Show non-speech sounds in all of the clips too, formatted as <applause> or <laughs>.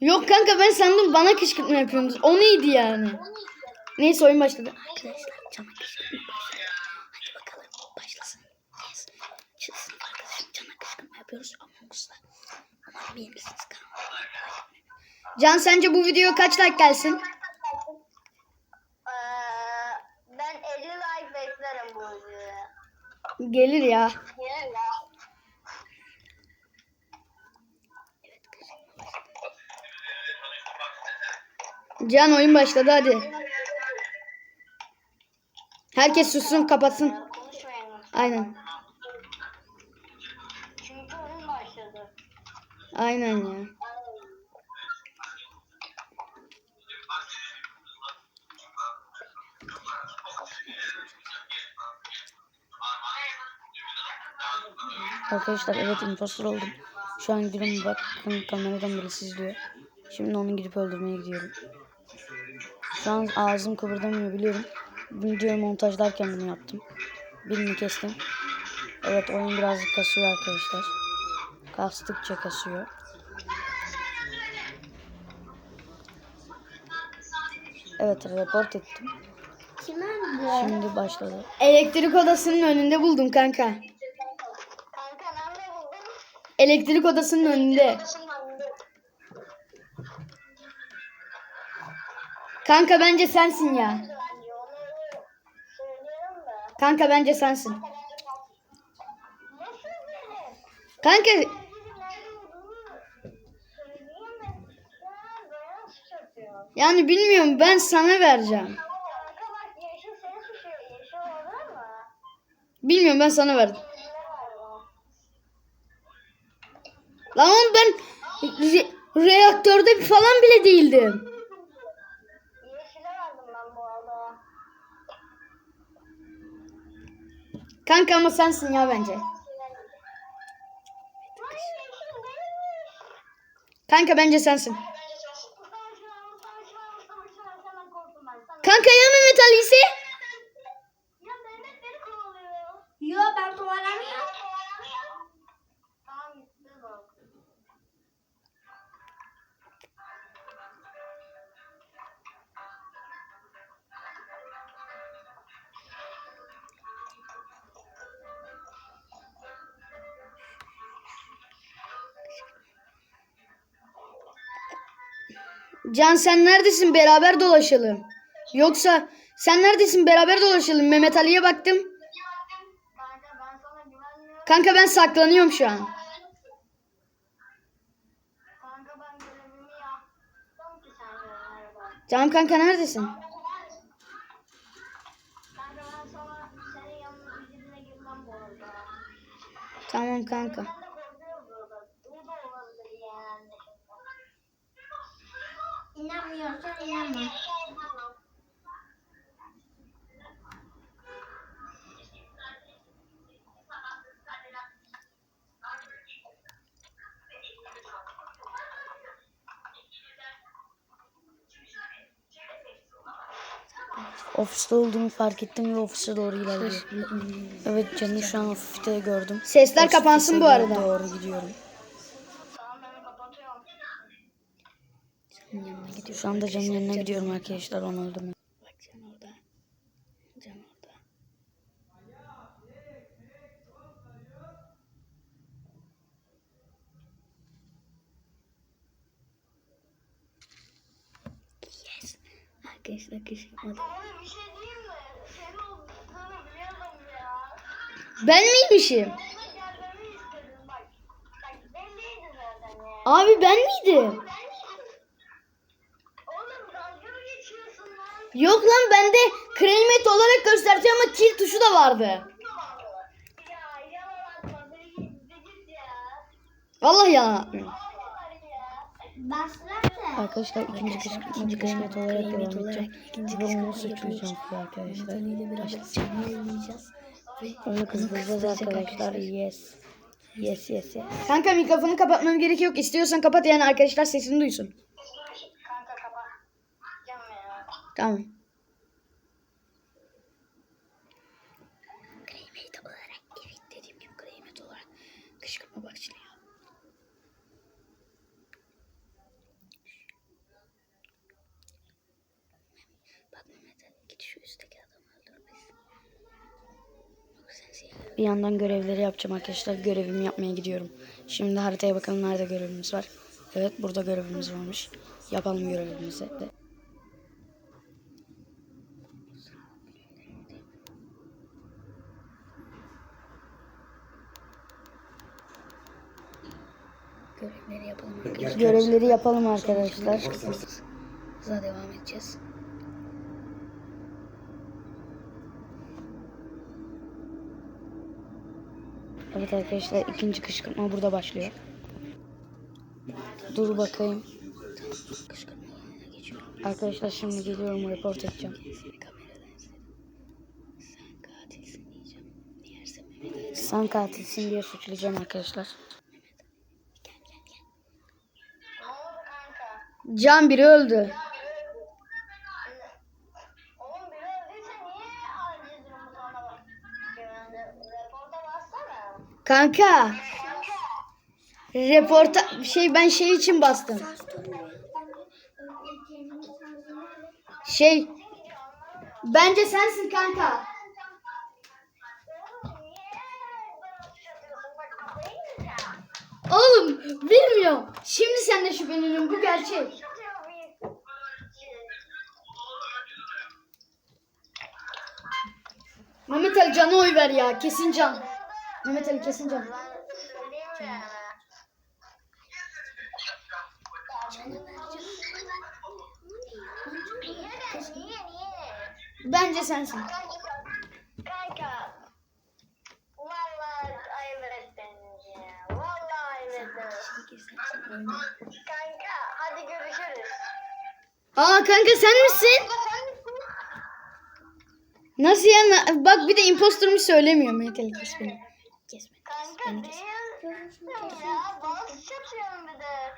Yok kanka ben sandım bana kışkırtma yapıyorsunuz. O neydi yani? Neyse oyun başladı. Arkadaşlar cana kışkırtma başladı. Hadi bakalım başlasın. Yes. Şu sınıf arkadaşım cana kışkırtma yapıyoruz Among Us'la. Umarım beğenirsiniz. Can sence bu video kaç like gelsin? Ben 50 like beklerim bu videoya. Gelir ya. Gelir ya. Can oyun başladı hadi. Herkes sussun kapatsın. Aynen. Çünkü oyun başladı. Aynen ya. Arkadaşlar evet impostor oldum. Şu an gidiyorum bakın kameradan birisi izliyor. Şimdi onu gidip öldürmeye gidiyorum. Şu an ağzım kıpırdamıyor biliyorum. Videoyu montajlarken bunu yaptım. Birini kestim. Evet oyun birazcık kasıyor arkadaşlar. Kastıkça kasıyor. Evet report ettim. Şimdi başladı. Elektrik odasının önünde buldum kanka. Kanka nerede buldun? Elektrik odasının önünde. Kanka bence sensin ya. Kanka bence sensin. Kanka yani bilmiyorum ben sana vereceğim. Bilmiyorum ben sana verdim. Lan oğlum ben re- reaktörde falan bile değildim. Yeşile verdim ben bu arada. Kanka ama sensin ya bence. Kanka bence sensin. Kanka ya Mehmet Ali Can sen neredesin beraber dolaşalım. Yoksa sen neredesin beraber dolaşalım. Mehmet Ali'ye baktım. Kanka ben. Kanka saklanıyorum şu an. Kanka. Can kanka neredesin? Kanka ben sana senin yanına üzerine girmem bu arada. Tamam kanka. Ben de korkuyorum burada. Bu da olabilir yani. İnanmıyorsan inanma. Ofiste olduğumu fark ettim ve ofise doğru ilerliyor. Evet Can'ı şu an ofiste gördüm. Sesler kapansın bu arada. Doğru gidiyorum. Tamam ben kapatıyorum. Şu anda Can'ın yanına gidiyorum arkadaşlar onu öldürmeye. Bak Can orada. Can orada. Yes. Arkadaşlar kışkırtmadı. Abi bir şey diyeyim mi? Senin olduğunu biliyordum ya. Ben miymişim? Bana gelmemi istedin bak. Bak belliydi zaten ya. Abi ben miydim? Oğlum dalga mı geçiyorsun lan? Yok lan bende kremet olarak göstereceğim ama kill tuşu da vardı. Vallahi yalan atmıyorum. Arkadaşlar ikinci kışkırtma ikinci kışkırt olarak devam edeceğim. İkinci suçlayacağım size arkadaşlar. Onu kızdıracağız arkadaşlar. Yes. Yes yes yes. Kanka mikrofonu kapatmam gerek yok. İstiyorsan kapat yani arkadaşlar sesini duysun. Tamam. Kremate olarak evet dediğim gibi kremate olarak kışkırtma başlıyor. Bir yandan görevleri yapacağım arkadaşlar. Görevimi yapmaya gidiyorum. Şimdi haritaya bakalım nerede görevimiz var. Evet burada görevimiz varmış. Yapalım görevimizi de. Yapalım. Görevleri yapalım arkadaşlar. Hızla devam edeceğiz. Evet arkadaşlar ikinci kışkırtma burada başlıyor. Dur bakayım. Arkadaşlar şimdi geliyorum report edeceğim. Sen katilsin diye suçlayacağım arkadaşlar. Gel gel gel. Ne oldu kanka? Can biri öldü. Kanka. Reporta şey ben şey için bastım. Şey bence sensin kanka. Bilmiyorum. Şimdi senden şüpheleniyorum bu gerçek. Mehmet Ali Can'a oy ver ya. Kesin Can. Mehmet Ali kesin Can. De? Bence sensin. Kanka hadi görüşürüz. Aa kanka sen misin? Nasıl ya? Bak bir de impostormuş söylemiyor Mehmet Ali kes beni. Kes beni. Kanka kes.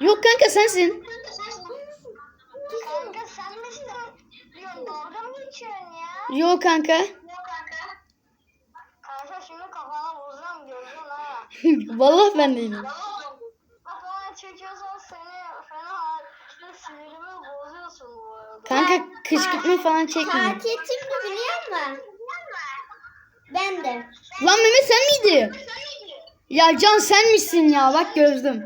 Yok kanka sensin. Kanka sen misin? Dalga mı geçiyorsun ya? Yok kanka. Kanka. Şimdi kafana vuracağım gördün ha. <laughs> Vallahi ben değilim. Kafana çekiyorsan seni fena halde sinirimi bozuyorsun bu arada. Kanka kışkırtma falan çekmiyor. Katil kimdi biliyor musun? Ben de. Lan Mehmet sen miydin? Ya Can sen misin ya? Bak gördüm.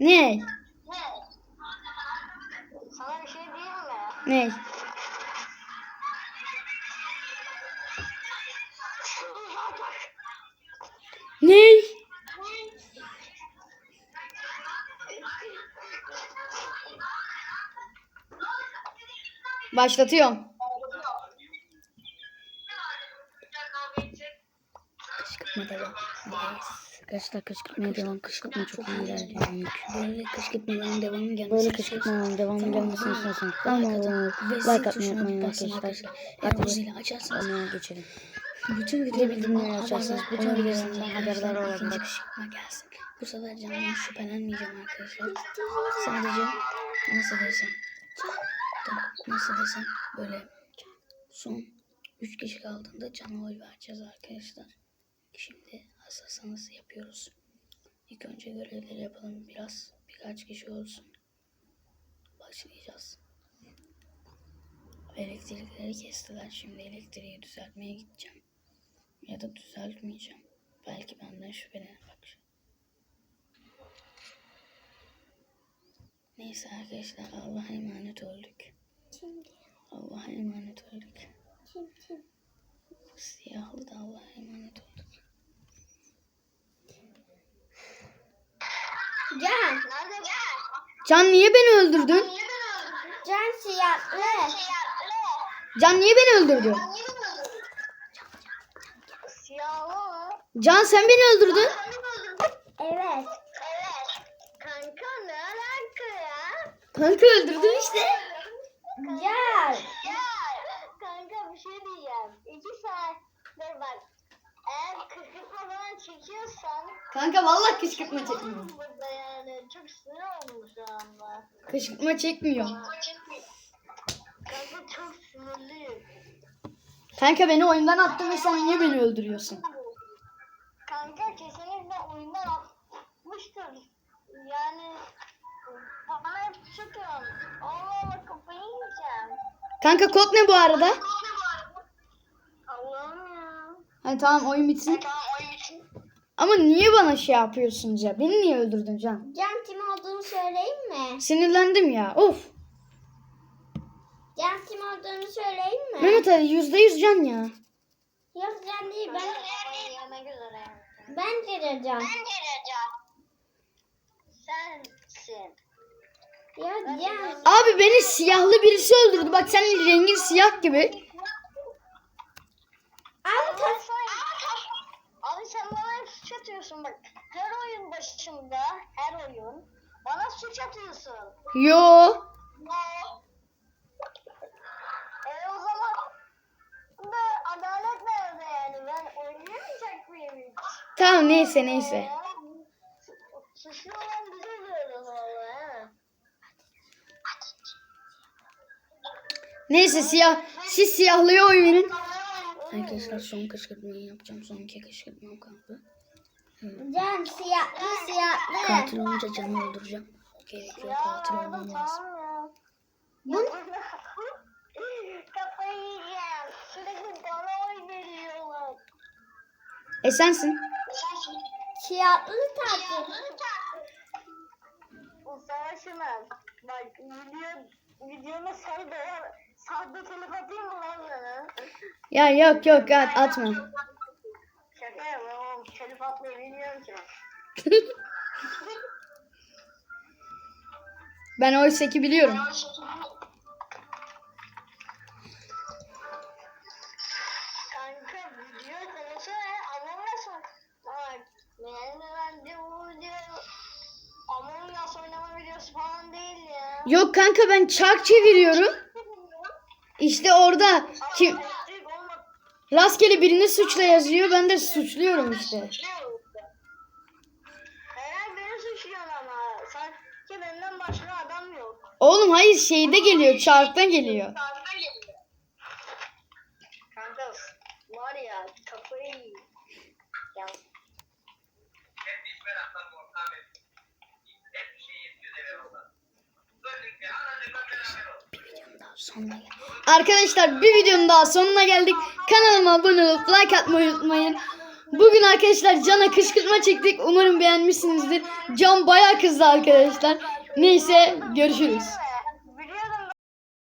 Ne? Sana bir şey diyeyim mi? Ne? Ne? Başlatıyorum. Kışkırtma devam. Arkadaşlar kışkırtmaya devam. Kışkırtma çok iyi ilerliyor. Böyle kışkırtmaların devamı gelmesi. Böyle kışkırtmaların devamı gelmesini istiyorsanız kanalıma abone olup like atmayı unutmayın arkadaşlar. Hadi zili açarsanız ona geçelim. Bütün video bildirimleri açarsanız bütün videolarından haberdar olabilir. Kışkırtma gelsin. Bu sefer candan şüphelenmeyeceğim arkadaşlar. Sadece nasıl desem. Nasıl desem böyle son 3 kişi kaldığında cana oy vereceğiz arkadaşlar. Şimdi hazırsanız yapıyoruz. İlk önce görevleri yapalım biraz. Birkaç kişi olsun. Başlayacağız. Elektrikleri kestiler. Şimdi elektriği düzeltmeye gideceğim. Ya da düzeltmeyeceğim. Belki benden şüphelenir bak. Neyse arkadaşlar Allah'a emanet olduk. Şimdi. Allah'a emanet olduk. Kim kim? Siyahlı da Allah'a emanet olduk. Can. Nerede bu? Can niye beni öldürdün? Can siyahlı. Can niye beni öldürdün? Siyahlı? Can sen beni öldürdün. Evet. Evet. Kanka ne alaka ya? Kanka öldürdün işte. Can. Ya kanka bir şey diyeceğim. İki saattir bak. Eğer kışkırtma falan çekiyorsan Kanka vallahi kışkırtma çekmiyor. burada yani çok sinir olmuş şu anda. Kışkırtma çekmiyor. Kanka çok sinirliyim. Kanka beni oyundan attın ve sen niye beni öldürüyorsun? Kanka kesinlikle oyundan atmıştır. Yani bana hep çıkın. Allah Kanka kod ne bu arada? Allah'ım ya. Hadi tamam oyun bitsin. Tamam oyun için. Ama niye bana şey yapıyorsunuz ya? Beni niye öldürdün Can? Can kim olduğunu söyleyeyim mi? Sinirlendim ya. Of. Can kim olduğunu söyleyeyim mi? Mehmet Ali yüzde yüz Can ya. Yok Can değil ben. Ben Can. Bence de Can. Sensin. Abi beni siyahlı birisi öldürdü. Bak senin rengin siyah gibi. Abi Abi sen, abi sen bana hep suç atıyorsun bak. Her oyun başında, her oyun bana suç atıyorsun. Yo. E o zaman da adalet nerede yani? Ben oynayamayacak mıyım hiç? Tamam neyse neyse. Neyse siyah. Siz siyahlıya oy verin. Arkadaşlar son kışkırtmayı yapacağım. Son iki kışkırtmam kaldı. Can siyahlı siyahlı. Katil olunca canı öldüreceğim. Gerekiyor katil olmam lazım. Bu Kafayı yiyeceğim. Sürekli bana oy veriyorlar. E sensin. siyahlı tatil. Bu savaşımız. Bak video, videoma sarı dolar. Sahte telif atayım mı lan sana? Ya yok yok at, atma. Şaka yapıyorum. Telif atmayı bilmiyorum ki. <laughs> Ben oysa ki biliyorum. Kanka video konusu ne? Anlamıyorsun. Bak yani ben de bu video Among Us oynama videosu falan değil ya. Yok kanka ben çark çeviriyorum. İşte orada kim rastgele birini suçla yazıyor. Ben de suçluyorum işte. Oğlum hayır şeyde geliyor. Çarktan geliyor. Kanka var ya kafayı yiyeyim. ya. Sonuna gel- Arkadaşlar bir videonun daha sonuna geldik. Kanalıma abone olup like atmayı unutmayın. Bugün arkadaşlar Can'a kışkırtma çektik. Umarım beğenmişsinizdir. Can bayağı kızdı arkadaşlar. Neyse görüşürüz.